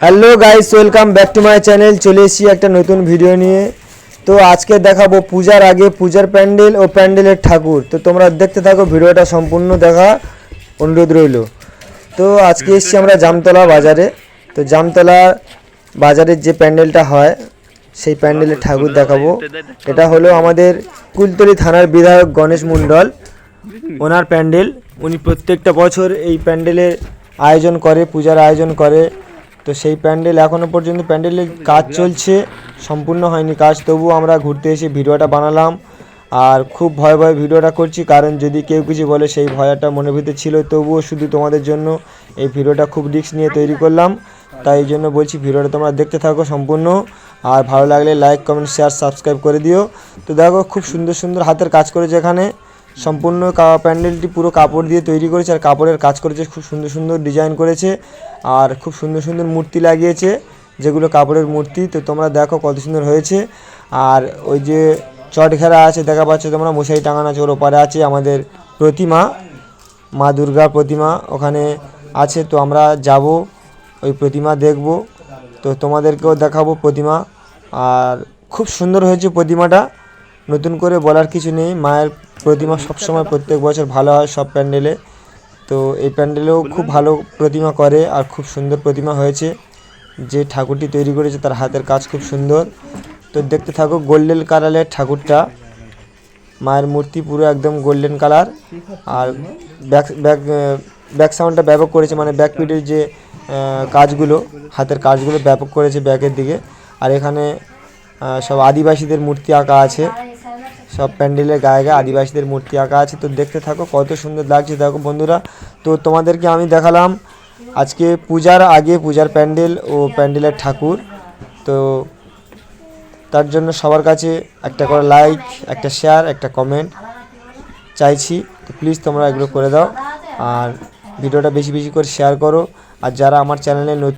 Hello guys welcome back to my channel চলে এসেছি একটা নতুন ভিডিও নিয়ে। তো আজকে দেখাবো পূজার আগে পূজার প্যান্ডেল ও প্যান্ডেলের ঠাকুর। তো তোমরা দেখতে থাকো, ভিডিওটা সম্পূর্ণ দেখা অনুরোধ রইল। তো আজকে এসেছি আমরা জামতলা বাজারে। তো জামতলা বাজারের যে প্যান্ডেলটা হয়, সেই প্যান্ডেলের ঠাকুর দেখাবো। এটা হলো আমাদের কুলতলি থানার বিধায়ক গণেশ মণ্ডল। ওনার প্যান্ডেল। উনি প্রত্যেকটা বছর এই প্যান্ডেলের আয়োজন করে, পূজার আয়োজন করে। তো সেই প্যান্ডেল এখনও পর্যন্ত প্যান্ডেলের কাজ চলছে, সম্পূর্ণ হয়নি কাজ, তবুও আমরা ঘুরতে এসে ভিডিওটা বানালাম। আর খুব ভয় ভয় ভিডিওটা করছি, কারণ যদি কেউ কিছু বলে সেই ভয়টা মনের ভিতরে ছিল, তবুও শুধু তোমাদের জন্য এই ভিডিওটা খুব রিস্ক নিয়ে তৈরি করলাম। তাই জন্য বলছি ভিডিওটা তোমরা দেখতে থাকো সম্পূর্ণ। আর ভালো লাগলে লাইক, কমেন্ট, শেয়ার, সাবস্ক্রাইব করে দিও। তো দেখো, খুব সুন্দর সুন্দর হাতের কাজ করেছে এখানে। সম্পূর্ণ প্যান্ডেলটি পুরো কাপড় দিয়ে তৈরি করেছে আর কাপড়ের কাজ করেছে, খুব সুন্দর সুন্দর ডিজাইন করেছে আর খুব সুন্দর সুন্দর মূর্তি লাগিয়েছে, যেগুলো কাপড়ের মূর্তি। তো তোমরা দেখো কত সুন্দর হয়েছে। আর ওই যে চট ঘেরা আছে, দেখা পাচ্ছ তোমরা, মশারি টাঙানো আছে, ওর ওপারে আছে আমাদের প্রতিমা, মা দুর্গা প্রতিমা ওখানে আছে। তো আমরা যাব, ওই প্রতিমা দেখব। তো তোমাদেরকেও দেখাবো প্রতিমা। আর খুব সুন্দর হয়েছে প্রতিমাটা। নতুন করে বলার কিছু নেই, মায়ের প্রতিমা সবসময় প্রত্যেক বছর ভালো হয় সব প্যান্ডেলে। তো এই প্যান্ডেলেও খুব ভালো প্রতিমা করে আর খুব সুন্দর প্রতিমা হয়েছে। যে ঠাকুরটি তৈরি করেছে তার হাতের কাজ খুব সুন্দর। তো দেখতে থাকো গোল্ডেন কালারের ঠাকুরটা। মায়ের মূর্তি পুরো একদম গোল্ডেন কালার। আর ব্যাক ব্যাক ব্যাক সাউন্ডটা ব্যাপক করেছে মানে ব্যাক পিটের যে কাজগুলো, হাতের কাজগুলো ব্যাপক করেছে ব্যাকের দিকে। আর এখানে সব আদিবাসীদের মূর্তি আঁকা আছে। সব প্যান্ডেলের গায়ে গায়ে আদিবাসীদের মূর্তি আঁকা আছে। তো দেখতে থাকো, কত সুন্দর লাগছে। দেখো বন্ধুরা, তো তোমাদেরকে আমি দেখালাম আজকে পূজার আগে পূজার প্যান্ডেল ও প্যান্ডেলের ঠাকুর। তো তার জন্য সবার কাছে একটা করে লাইক একটা শেয়ার একটা কমেন্ট চাইছি। তো প্লিজ তোমরা এগুলো করে দাও। আর ভিডিওটা বেশি বেশি করে শেয়ার করো। আর যারা আমার চ্যানেলে নতুন